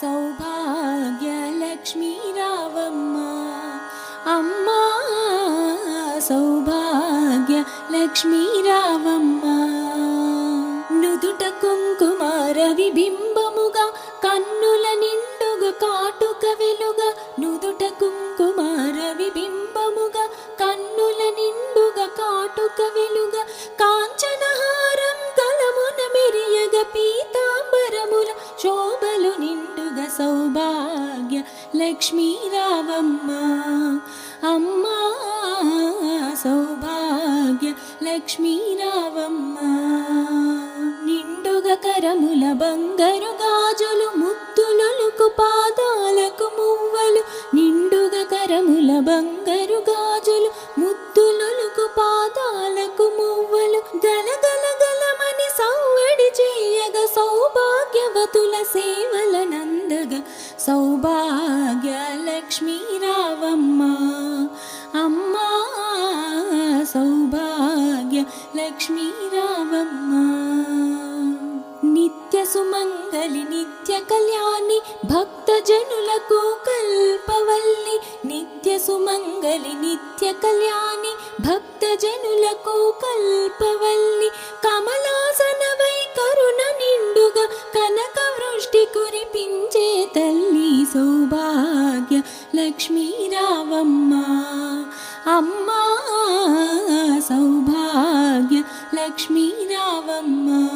సౌభాగ్య లక్ష్మీ రావమ్మ అమ్మా సౌభాగ్య లక్ష్మీ రావమ్మ నుదుట కుంకుమార విబింబముగా కన్నుల నిండుగా కాటుక వెలుగా. నుదుట కుంకుమార విబింబముగా కన్నుల నిండుగా కాటుక వెలుగా. కాంచనహారం కలమున మెరియగ పీతాంబరముల శోభలు సౌభాగ్య లక్ష్మీరావమ్మ అమ్మా సౌభాగ్య లక్ష్మీరావమ్మ నిండుగ కరముల బంగారు గాజులు ముత్తులకు పాదాలకు మువ్వలు. నిండుగ కరముల బంగారు గాజులు ముత్తులొలుకు పాదాలకు మువ్వలు. గలగల గలమని సౌవడి చేయగ సౌభాగ్యవతుల సే నందగ రావమ్మ. అమ్మా సౌభాగ్య లక్ష్మీ రావమ్మ. నిత్య సుమంగళి నిత్య కళ్యాణి భక్తజనులకు కల్పవల్లి. నిత్య సుమంగళి నిత్య కళ్యాణి భక్తజనులకు కల్పవల్లి. కమలాసనవై కరుణ నిండుగా కనక వృష్టి కురిపించే తల్లి సౌభాగ్య లక్ష్మీ రావమ్మ. అమ్మా సౌభాగ్య లక్ష్మీ రావమ్మ.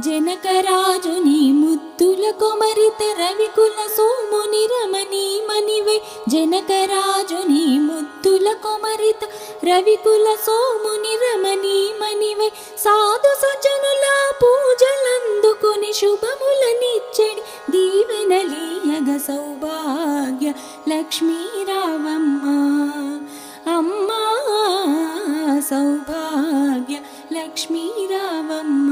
జనకరాజుని ముత్తుల కొమరిత రవికుల సోముని రమణి మణివై. జనకరాజుని ముత్తుల కొమరిత రవికుల సోముని రమణి మణివై. సాధు సజ్జను శుభములనిచ్చడి దీవెనలీయగ సౌభాగ్య లక్ష్మీరావమ్మ అమ్మా సౌభాగ్య లక్ష్మీరావమ్మ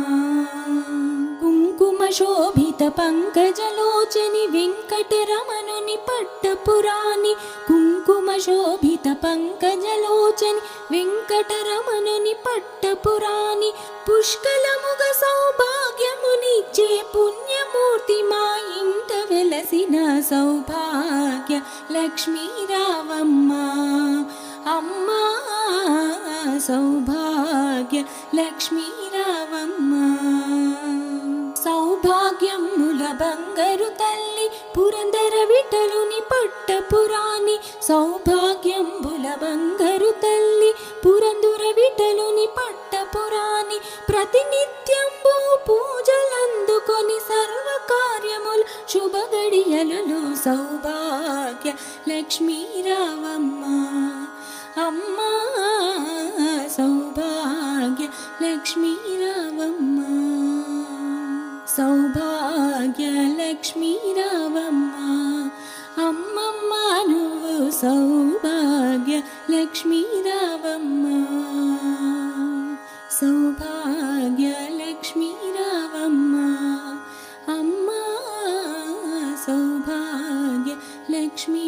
కుంకుమ శోభిత పంకజలోచని వెంకటరమణుని పట్టపురాణి కుంకుమ శోభిత పంకజలోచని వెంకటరమణుని పట్టపురాణి పుష్కలముగ సౌభాగ్యమునిచ్చే పుణ్యమూర్తి మా ఇంట వెలసిన సౌభాగ్య లక్ష్మీరావమ్మ. అమ్మా సౌభాగ్య లక్ష్మీరావమ్మ. సౌభాగ్యముల బంగరు తల్లి పురందర విటలుని పట్టపురాణి సౌభాగ్యం బంగారు తల్లి పురందుర విఠలుని పట్టపురాణి ప్రతినిత్యంబు పూజలందుకొని సర్వ కార్యములు శుభ గడియలలో సౌభాగ్య లక్ష్మీ రావమ్మ అమ్మా సౌభాగ్య లక్ష్మీ రావమ్మ సౌభాగ్య లక్ష్మీ రావమ్మ అమ్మమ్మ నువ్వు సౌభాగ్య ലക്ഷ്മിരാവമ്മ സൗഭാഗ്യ ലക്ഷ്മിരാവമ്മ അമ്മ സൗഭാഗ്യ ലക്ഷ്മി